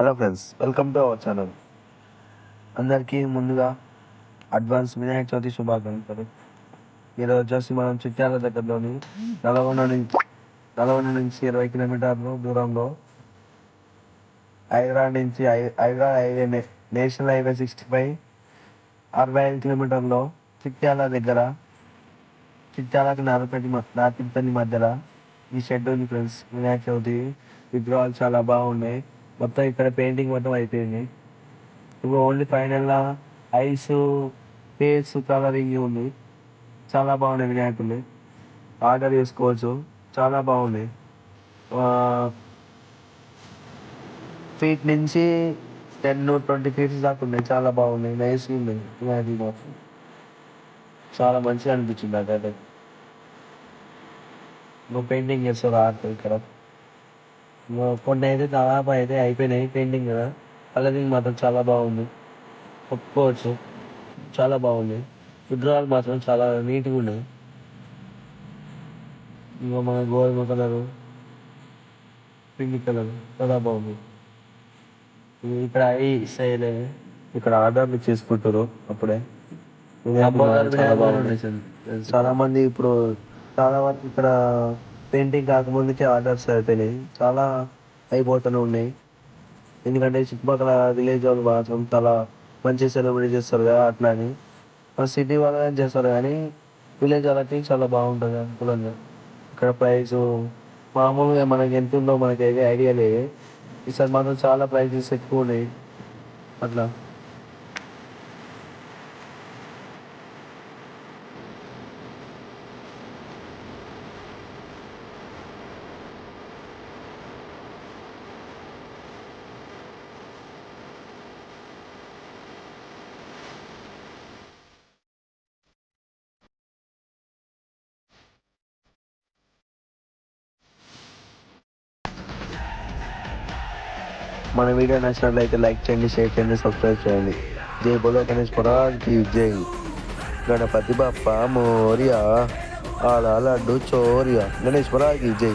Hello friends welcome to our channel. అందరికీ ముందుగా advance Vinayaka Chavithi శుభాకాంక్షలు. ఈరోజు వచ్చేసి మనం చిట్యాల దగ్గరలోని నల్గొండ నుంచి నల్గొండ నుంచి ఇరవై కిలోమీటర్లు దూరంలో హైదరాబాద్ నుంచి Hyderabad highway national highway sixty five అరవై ఐదు కిలోమీటర్లో చిట్యాల దగ్గర చిట్యాలకు నారపల్లి మ- మధ్యలో ఈ షెడ్ ఉంది ఫ్రెండ్స్. వినాయక చవితి విగ్రహాలు చాలా బాగున్నాయి. మొత్తం ఇక్కడ పెయింటింగ్ మొత్తం అయిపోయింది. ఇప్పుడు only final eyes face colouring ఉంది. చాలా బాగున్నాయి వినాయకుడిని ఆర్డర్ చేసుకోవచ్చు. చాలా బాగుంది. ఫీట్ నుంచి టెన్ ట్వంటీ ఫీట్స్ దాకా ఉన్నాయి. చాలా బాగున్నాయి. నైస్ ఉన్నాయి వినాయకుడి మాత్రం. చాలా మంచిగా అనిపించింది నాకైతే. నువ్వు పెయింటింగ్ చేస్తావు ఆర్ట్ ఇక్కడ? కొన్ని అయితే దాదాపు అయితే అయిపోయినాయి పెయింటింగ్ కదా. కలరింగ్ మాత్రం చాలా బాగుంది. ఒప్పుకోవచ్చు. చాలా బాగుంది. విగ్రహాలు మాత్రం చాలా నీట్గా ఉన్నాయి. ఇంకా మన గోధుమ కలరు పింక్ కలర్ చాలా బాగుంది. ఇక్కడ ఐ స్టైల్ ఇక్కడ ఆర్డర్లు చేసుకుంటారు అప్పుడే. చాలా బాగుంది. చాలా మంది ఇప్పుడు చాలా వరకు ఇక్కడ పెయింటింగ్ కాకముందుకే ఆర్డర్స్ అయిపోయినాయి. చాలా అయిపోతూనే ఉన్నాయి. ఎందుకంటే చుట్టుపక్కల విలేజ్ వాళ్ళు మాత్రం చాలా మంచి సెలబ్రేట్ చేస్తారు కదా అట్లా అని సిటీ వాళ్ళు చేస్తారు కానీ విలేజ్ వాళ్ళకి చాలా బాగుంటుంది అనుకూలంగా ఇక్కడ ప్రైస్ మామూలుగా మనకి ఎంత ఉందో మనకి అయితే ఐడియా లేదు. ఈసారి మాత్రం చాలా ప్రైజెస్ ఎక్కువ ఉన్నాయి. అట్లా. మన వీడియో నచ్చినట్లయితే లైక్ చేయండి షేర్ చేయండి సబ్స్క్రైబ్ చేయండి. జై బోలో గణేష్ జై. గణపతి బప్ప మోరియా ఆల లడ్డు చోరియా. గణేష్ జై.